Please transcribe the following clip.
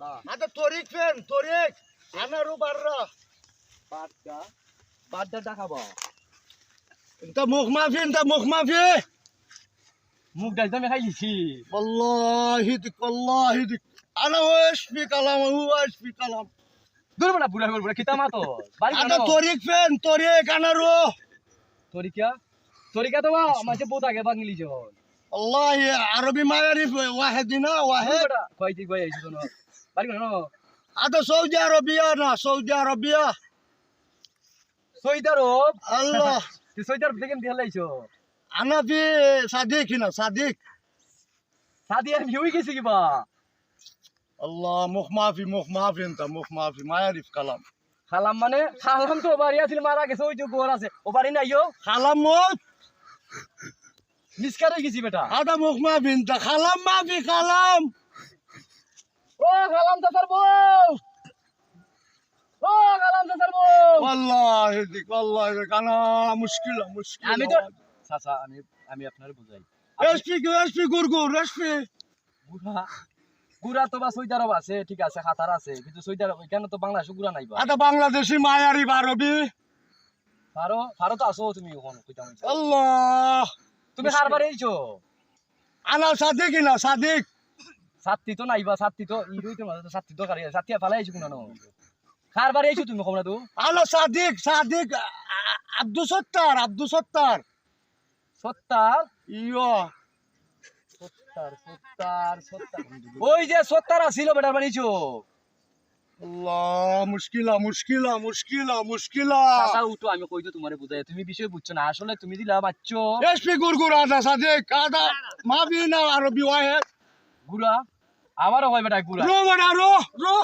आता तोरीक বাদটা বাদটা দেখাবো। মুখ মাফি মুখ মাফি। মুখ আমি খাই লিছি আল্লাহি দিক আল্লাহি দিক। আনা ওয়াশ বি কালাম ওয়াশ বি কালাম। দূর বড় বুড়া। কিতা বাড়ি তোরিক ফেন তোরিক আনা রো। তোরিকা? তোরিকা তো মাঝে বোত আগে বাংলি জন والله عربي ما يعرف واحد هنا واحد কয় দিক ভাই আইছো তো বাড়ি কোন هذا سعودي عربية انا سعودي عربية সৌদি আরব الله তুই সৌদি আরব দেখেন দিয়ে লাইছো انا في صديق هنا صديق সাদি আর ভিউই গেছি কিবা الله مخ ما في مخ ما في انت مخ ما في ما يعرف كلام খালাম মানে খালাম তো বাড়ি আছিল মারা গেছে ওই যে গোর আছে ও বাড়ি নাইও خلام موت মিসকারে গেছি বেটা। আটা মুখ মা বিনতা খালাম মা বি খালাম। ও খালাম চাচার বউ। ও খালাম চাচার বউ। আল্লাহ হেদিক আল্লাহ কানা মুশকিল মুশকিল। আমি তো চাচা আমি আমি আপনার বুঝাই। রেশমি রেশমি গুরগুর রেশমি। গুড়া গুড়া তো বা সৈদারও আছে ঠিক আছে খাতার আছে কিন্তু সৈদার কেন তো বাংলাদেশ গুরা নাই আটা বাংলাদেশি মায়ারি বারবি। পারো পারো তো আসো তুমি ওখানে কইতাম। আল্লাহ। তুমি হারবার এইছো আনা সাদিক না সাদিক। তো নাইবা তো ই তো আইছো এইছো তুমি তো? সাদিক সাদিক সত্তার সত্তার। সত্তার? সত্তার সত্তার সত্তার। ওই যে সত্তার আছিল বেটার বাড়িছো মুশকিলা উঠো আমি কই তো তোমারে বুঝাই। তুমি বিষয় বুঝছ না। আসলে তুমি দিলা বাচ্চো। এসপি গুরগুর আদা সাদেক আদা। না আর বিওয়াই হে গুরা আবারও হয় বেটা গুরা রো বেটা রো রো।